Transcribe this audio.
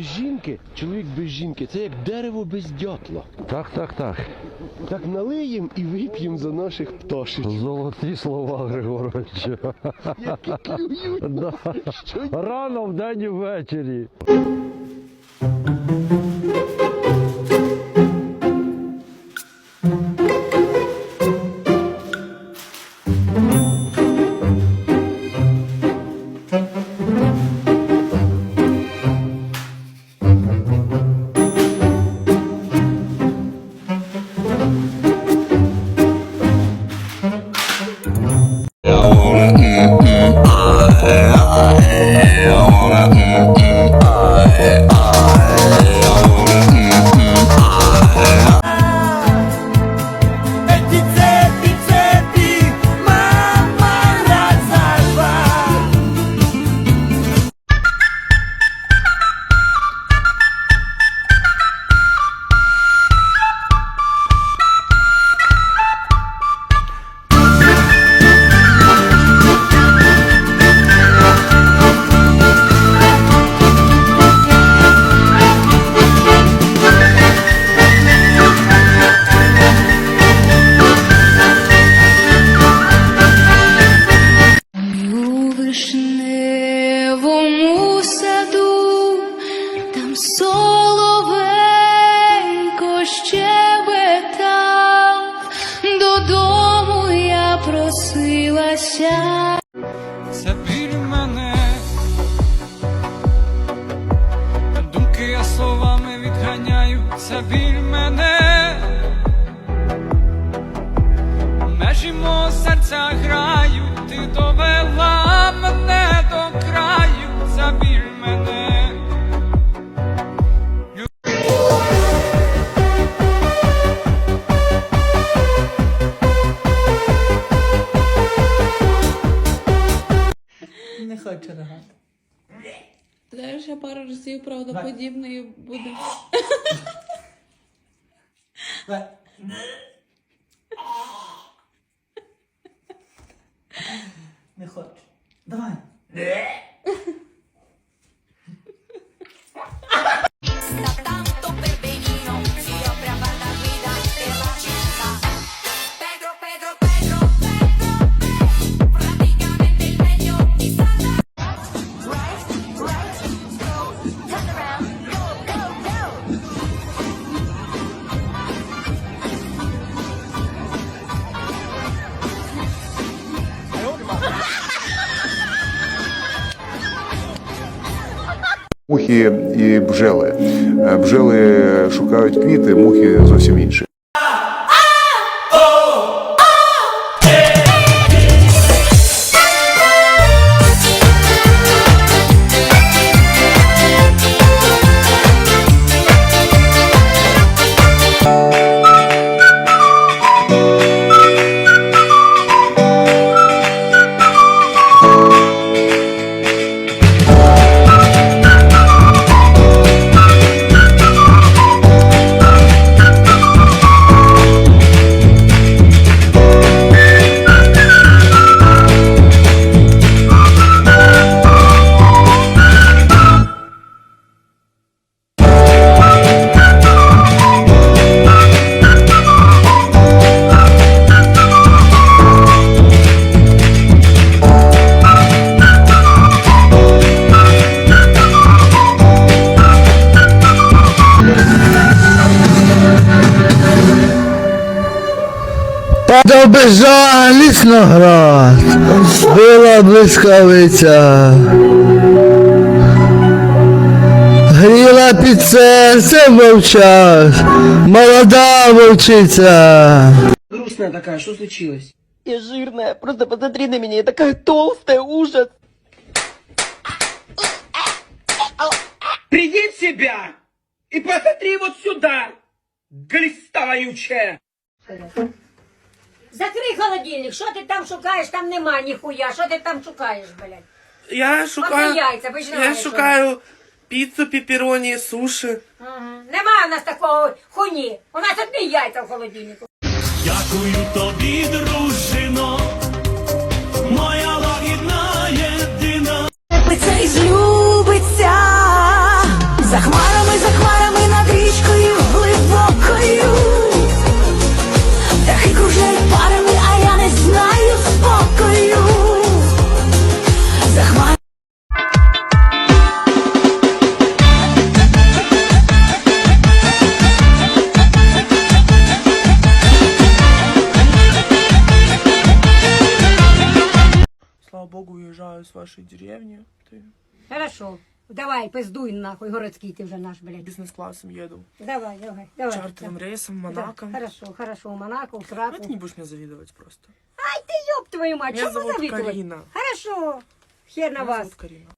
жінки, чоловік без жінки, це як дерево без дятла. Так, так, так. Так налиєм і вип'єм за наших пташечок. Золоті слова, Григоровичу. Які клюють. Да. Рано вдень і ввечері. Вишневому саду, там соловенько щебетав, додому я просилася. Ще пару разів правдоподібною буде. Не хочу. Давай. Мухи і бжели. Бжели шукають квіти, мухи зовсім інші. Падав безжалісно град, била блискавиця. Гріла під серцем вовчас, молода вовчиця. Грустная такая, что случилось? Я жирная, просто посмотри на меня, я такая толстая, ужас. Приди в себя и посмотри вот сюда, глиста вонючая. Закрий холодильник, що ти там шукаєш, там нема ніхуя, що ти там шукаєш, блядь? Я шукаю, яйця, починай. я шукаю піцу, пеппероні, суші. Угу. Нема в нас такого хуйні. У нас одні яйця в холодильнику. Дякую тобі, дружино, вашей деревни. Ты Хорошо. Давай, пиздуй нахуй, городський ти вже наш, блядь. бизнес-классом еду. Давай, давай, давай. Чартовым рейсом, Да, Монако. Хорошо, хорошо, в Монако, в Ну, Сраку. ты не будешь мне завидовать просто. Ай, ты ёб твою мать, Меня чому зовут завидувати? Карина. Хорошо, хер на Меня вас. зовут Карина.